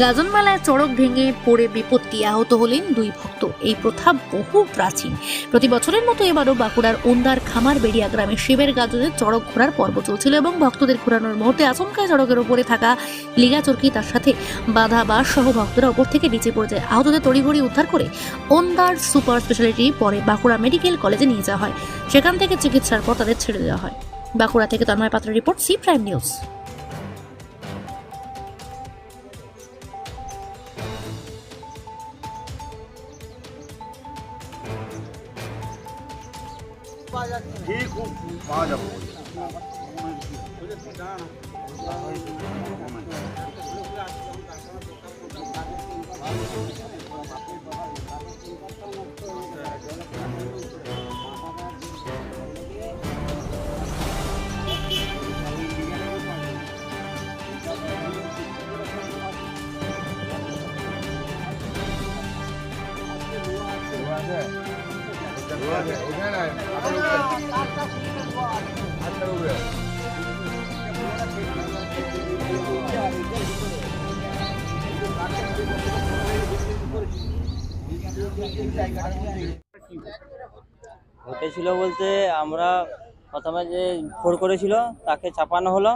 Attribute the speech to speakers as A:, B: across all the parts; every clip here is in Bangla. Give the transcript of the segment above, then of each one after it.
A: গাজন মেলায় চড়ক ভেঙে পড়ে বিপত্তি আহত হলেন দুই ভক্ত। এই প্রথা বহু প্রাচীন। প্রতি বছরের মতো এবারও বাঁকুড়ার ওন্দার খামার বেড়িয়া গ্রামে শিবের গাজনে চড়ক ঘোরার পর্ব চলছিল এবং ভক্তদের ঘোরানোর মুহূর্তে আচমকায় চড়কের উপরে থাকা লিগা চরকি তার সাথে বাধা বাস সহ ভক্তরা উপর থেকে নিচে পড়ে যায়। আহতদের তড়িঘড়ি উদ্ধার করে ওন্দার সুপার স্পেশালিটি পরে বাঁকুড়া মেডিকেল কলেজে নিয়ে যাওয়া হয়। সেখান থেকে চিকিৎসার পর তাদের ছেড়ে দেওয়া হয়। বাঁকুড়া থেকে তন্ময় পাত্রের রিপোর্ট, সি প্রাইম নিউজ।
B: ঠিক পাওয়া যাবে
C: ঘটেছিল বলতে আমরা প্রথমে যে ফোর করেছিল, তাকে চাপানো হলো।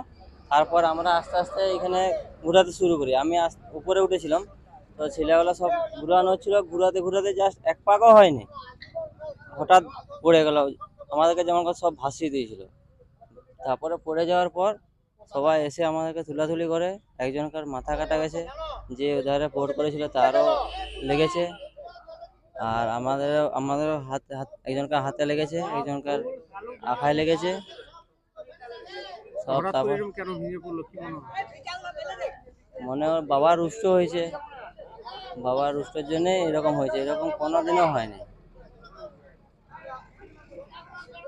C: তারপর আমরা আস্তে আস্তে এখানে ঘোরাতে শুরু করি। আমি উপরে উঠেছিলাম। তো ছেলেগুলো সব ঘুরানো হচ্ছিল। ঘুরাতে ঘুরাতে জাস্ট এক পাকও হয়নি। হঠাৎ পড়ে গেল আমাদেরকে যেমন সব ভাসিয়ে দিয়েছিল। তারপরে পড়ে যাওয়ার পর সবাই এসে আমাদেরকে তুলাতুলি করে একজনকার মাথা কাটা গেছে যে ওধারে পোর করেছিল তারও লেগেছে। আর আমাদের আমাদেরও হাতে হাত একজনকার হাতে লেগেছে একজনকার আখায় লেগেছে। সব তারপর
D: কেন
C: মনে হয়? বাবা রুষ্ট হয়েছে। বাবা রুষ্টের জন্যে এরকম হয়েছে এরকম কোনোদিনও হয়নি।